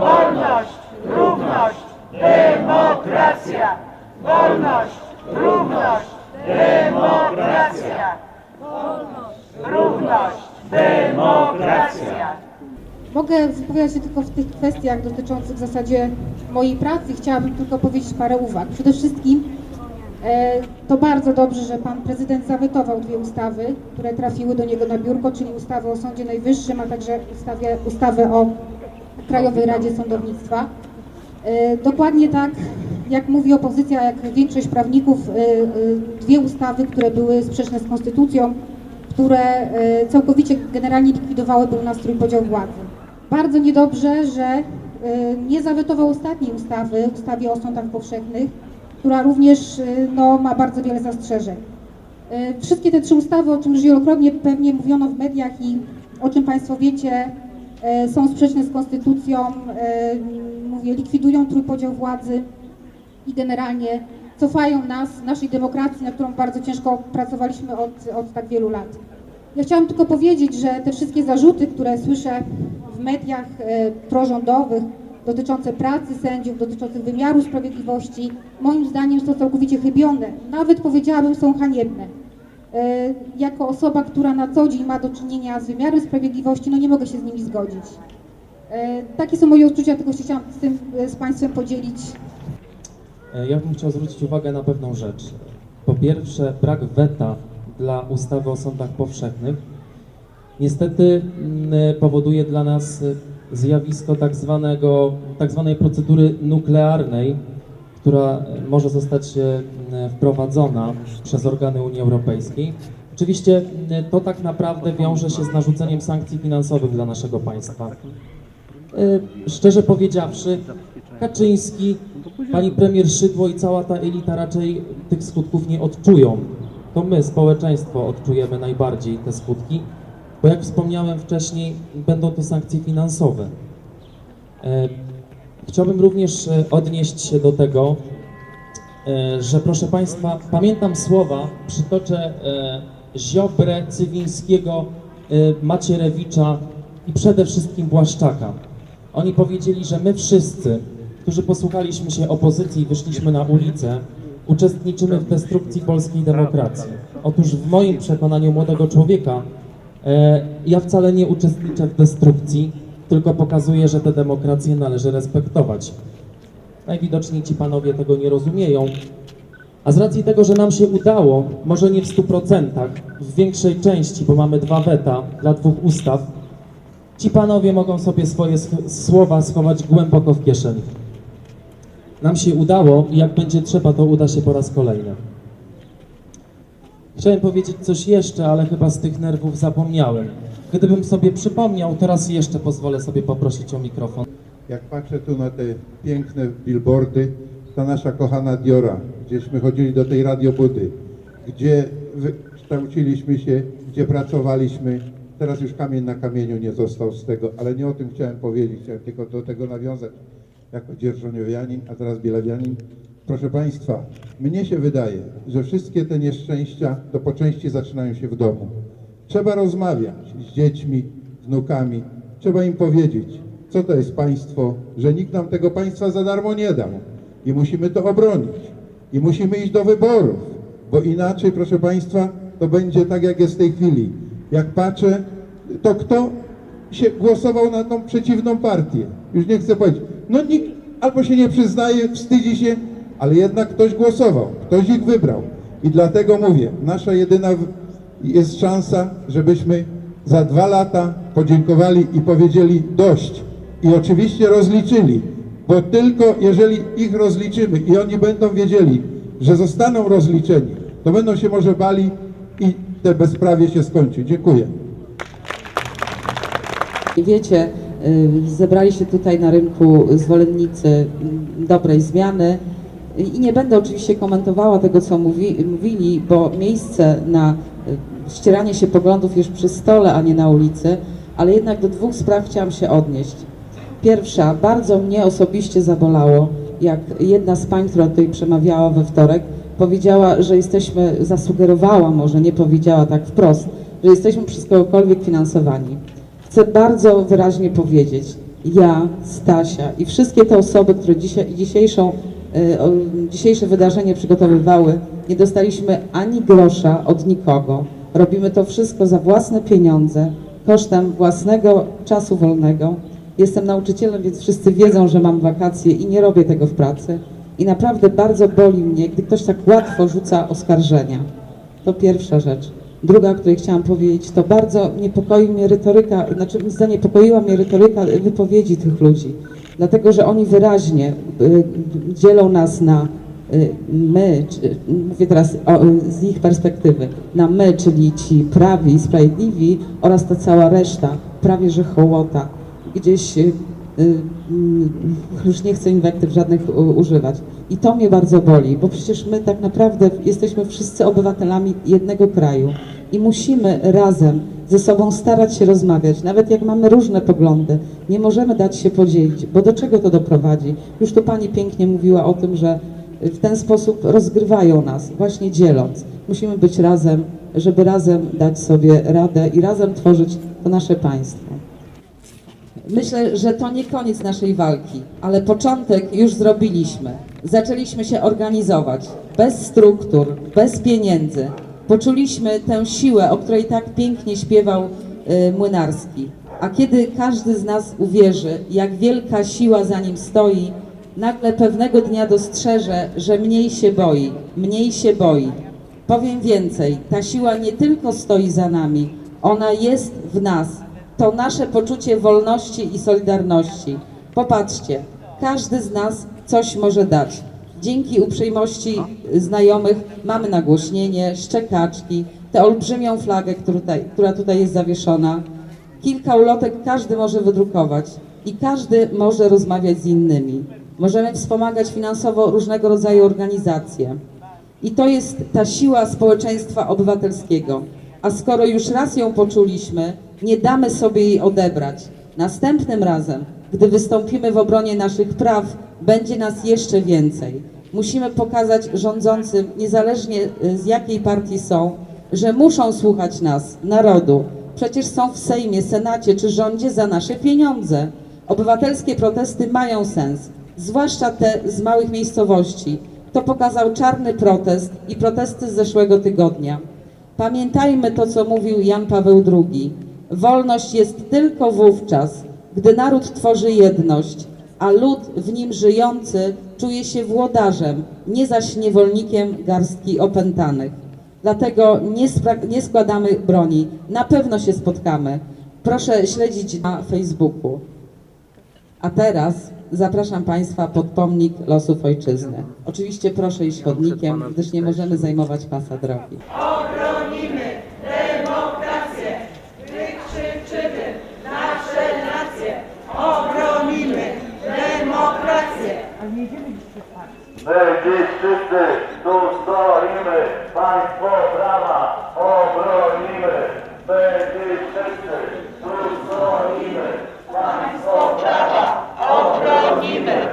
Wolność, równość, demokracja. Wolność, równość, demokracja. Równość, demokracja. Mogę wypowiadać się tylko w tych kwestiach dotyczących w zasadzie mojej pracy. Chciałabym tylko powiedzieć parę uwag. Przede wszystkim e, to bardzo dobrze, że pan prezydent zawetował dwie ustawy, które trafiły do niego na biurko, czyli ustawę o Sądzie Najwyższym, a także ustawę o Krajowej Radzie Sądownictwa. E, Dokładnie tak, jak mówi opozycja, jak większość prawników, e, e, dwie ustawy, które były sprzeczne z konstytucją, które całkowicie generalnie likwidowałyby u nas trójpodział władzy. Bardzo niedobrze, że nie zawetował ostatniej ustawy, ustawy o sądach powszechnych, która również no, ma bardzo wiele zastrzeżeń. Wszystkie te trzy ustawy, o czym już wielokrotnie pewnie mówiono w mediach i o czym Państwo wiecie, są sprzeczne z konstytucją, e, mówię, likwidują trójpodział władzy i generalnie cofają nas, naszej demokracji, na którą bardzo ciężko pracowaliśmy od, od tak wielu lat. Ja chciałam tylko powiedzieć, że te wszystkie zarzuty, które słyszę w mediach e, prorządowych dotyczące pracy sędziów, dotyczących wymiaru sprawiedliwości, moim zdaniem są całkowicie chybione. Nawet powiedziałabym są haniebne. E, jako osoba, która na co dzień ma do czynienia z wymiarem sprawiedliwości, no nie mogę się z nimi zgodzić. E, takie są moje odczucia, tylko się chciałam z tym e, z Państwem podzielić. Ja bym chciał zwrócić uwagę na pewną rzecz. Po pierwsze, brak weta dla ustawy o sądach powszechnych niestety mm, powoduje dla nas zjawisko tak, zwanego, tak zwanej procedury nuklearnej, która e, może zostać e, wprowadzona przez organy Unii Europejskiej. Oczywiście m, to tak naprawdę wiąże się z narzuceniem sankcji finansowych dla naszego państwa. E, Szczerze powiedziawszy, Kaczyński, pani premier Szydło i cała ta elita raczej tych skutków nie odczują. To my, społeczeństwo, odczujemy najbardziej te skutki, bo jak wspomniałem wcześniej, będą to sankcje finansowe. Chciałbym również e, odnieść się do tego, e, że proszę Państwa, pamiętam słowa, przytoczę e, Ziobrę, Cywińskiego, Macierewicza i przede wszystkim Błaszczaka. Oni powiedzieli, że my wszyscy, którzy posłuchaliśmy się opozycji i wyszliśmy na ulicę, uczestniczymy w destrukcji polskiej demokracji. Otóż w moim przekonaniu młodego człowieka, ja wcale nie uczestniczę w destrukcji, tylko pokazuję, że tę demokrację należy respektować. Najwidoczniej ci panowie tego nie rozumieją. A z racji tego, że nam się udało, może nie w 100%, w większej części, bo mamy dwa weta dla dwóch ustaw, ci panowie mogą sobie swoje słowa schować głęboko w kieszeni. Nam się udało i jak będzie trzeba, to uda się po raz kolejny. Chciałem powiedzieć coś jeszcze, ale chyba z tych nerwów zapomniałem. Gdybym sobie przypomniał, teraz jeszcze pozwolę sobie poprosić o mikrofon. Jak patrzę tu na te piękne billboardy, ta nasza kochana Diora, gdzieśmy chodzili do tej radiobudy, gdzie wykształciliśmy się, gdzie pracowaliśmy. Teraz już kamień na kamieniu nie został z tego, ale nie o tym chciałem powiedzieć, chciałem tylko do tego nawiązać jako dzierżoniowianin, a teraz bielawianin. Proszę Państwa, mnie się wydaje, że wszystkie te nieszczęścia to po części zaczynają się w domu. Trzeba rozmawiać z dziećmi, wnukami, trzeba im powiedzieć, co to jest państwo, że nikt nam tego państwa za darmo nie dał i musimy to obronić i musimy iść do wyborów, bo inaczej, proszę Państwa, to będzie tak, jak jest w tej chwili. Jak patrzę, to kto się głosował na tą przeciwną partię? Już nie chcę powiedzieć. No nikt albo się nie przyznaje, wstydzi się, ale jednak ktoś głosował, ktoś ich wybrał. I dlatego mówię, nasza jedyna jest szansa, żebyśmy za dwa lata podziękowali i powiedzieli dość. I oczywiście rozliczyli, bo tylko jeżeli ich rozliczymy i oni będą wiedzieli, że zostaną rozliczeni, to będą się może bali i te bezprawie się skończy. Dziękuję. Wiecie, y, zebrali się tutaj na rynku zwolennicy mm, dobrej zmiany i nie będę oczywiście komentowała tego, co mówi, mówili, bo miejsce na y, ścieranie się poglądów jest przy stole, a nie na ulicy, ale jednak do dwóch spraw chciałam się odnieść. Pierwsza, bardzo mnie osobiście zabolało, jak jedna z pań, która tutaj przemawiała we wtorek, powiedziała, że jesteśmy, zasugerowała może, nie powiedziała tak wprost, że jesteśmy przez kogokolwiek finansowani. Chcę bardzo wyraźnie powiedzieć, ja, Stasia i wszystkie te osoby, które dzisiaj, dzisiejszą, dzisiejsze wydarzenie przygotowywały, nie dostaliśmy ani grosza od nikogo. Robimy to wszystko za własne pieniądze, kosztem własnego czasu wolnego. Jestem nauczycielem, więc wszyscy wiedzą, że mam wakacje i nie robię tego w pracy. I naprawdę bardzo boli mnie, gdy ktoś tak łatwo rzuca oskarżenia. To pierwsza rzecz. Druga, o której chciałam powiedzieć, to bardzo niepokoi mnie retoryka, znaczy zaniepokoiła mnie retoryka wypowiedzi tych ludzi, dlatego że oni wyraźnie y, dzielą nas na y, my, mówię teraz o, z ich perspektywy, na my, czyli ci prawi sprawiedliwi oraz ta cała reszta, prawie że hołota, gdzieś y, mm, już nie chcę inwektyw żadnych używać. I to mnie bardzo boli, bo przecież my tak naprawdę jesteśmy wszyscy obywatelami jednego kraju i musimy razem ze sobą starać się rozmawiać, nawet jak mamy różne poglądy. Nie możemy dać się podzielić, bo do czego to doprowadzi? Już tu pani pięknie mówiła o tym, że w ten sposób rozgrywają nas, właśnie dzieląc. Musimy być razem, żeby razem dać sobie radę i razem tworzyć to nasze państwo. Myślę, że to nie koniec naszej walki, ale początek już zrobiliśmy. Zaczęliśmy się organizować bez struktur, bez pieniędzy. Poczuliśmy tę siłę, o której tak pięknie śpiewał y, Młynarski. A kiedy każdy z nas uwierzy, jak wielka siła za nim stoi, nagle pewnego dnia dostrzeże, że mniej się boi, mniej się boi. Powiem więcej, ta siła nie tylko stoi za nami, ona jest w nas. To nasze poczucie wolności i solidarności. Popatrzcie, każdy z nas coś może dać. Dzięki uprzejmości znajomych mamy nagłośnienie, szczekaczki, tę olbrzymią flagę, która tutaj, jest zawieszona. Kilka ulotek każdy może wydrukować i każdy może rozmawiać z innymi. Możemy wspomagać finansowo różnego rodzaju organizacje. I to jest ta siła społeczeństwa obywatelskiego. A skoro już raz ją poczuliśmy, nie damy sobie jej odebrać. Następnym razem, gdy wystąpimy w obronie naszych praw, będzie nas jeszcze więcej. Musimy pokazać rządzącym, niezależnie y, z jakiej partii są, że muszą słuchać nas, narodu. Przecież są w Sejmie, Senacie czy rządzie za nasze pieniądze. Obywatelskie protesty mają sens, zwłaszcza te z małych miejscowości. To pokazał czarny protest i protesty z zeszłego tygodnia. Pamiętajmy to, co mówił Jan Paweł II. Wolność jest tylko wówczas, gdy naród tworzy jedność, a lud w nim żyjący czuje się włodarzem, nie zaś niewolnikiem garstki opętanych. Dlatego nie, nie składamy broni. Na pewno się spotkamy. Proszę śledzić na Facebooku. A teraz zapraszam Państwa pod pomnik losów ojczyzny. Oczywiście proszę iść chodnikiem, gdyż nie możemy zajmować pasa drogi. Obronimy demokrację, wykrzyczymy nasze nacje. Obronimy demokrację. My dziś wszyscy tu stoimy, państwo prawa obronimy. My wszyscy tu stoimy, państwo prawa Obronimy,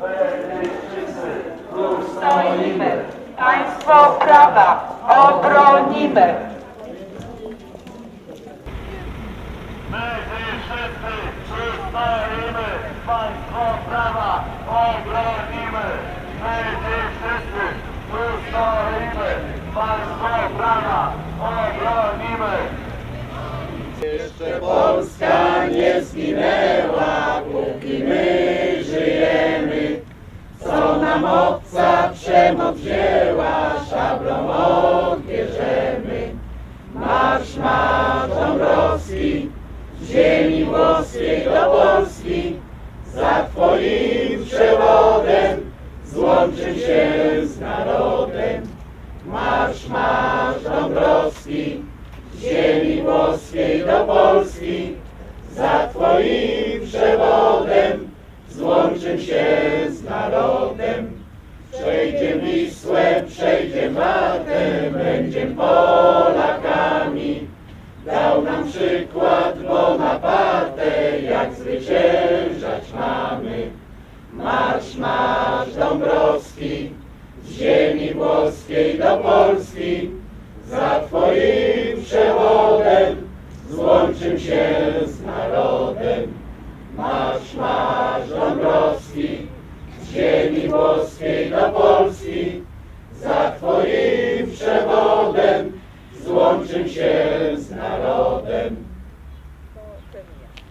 My wszyscy tu stoimy. Państwo prawa obronimy. My dziś wszyscy tu stoimy, państwo prawa obronimy. My dziś wszyscy tu państwo prawa obronimy. Polska nie zginęła, póki my żyjemy. Co nam obca przemoc wzięła, szablą odbierzemy. Marsz, marsz Dąbrowski, ziemi włoskiej do Polski. Za Twoim przewodem złączę się z narodem. Marsz, marsz Dąbrowski, z ziemi włoskiej do Polski. Za Twoim przewodem złączę się z narodem. Przejdziem Wisłę, przejdziem Wartę, będziem Polakami.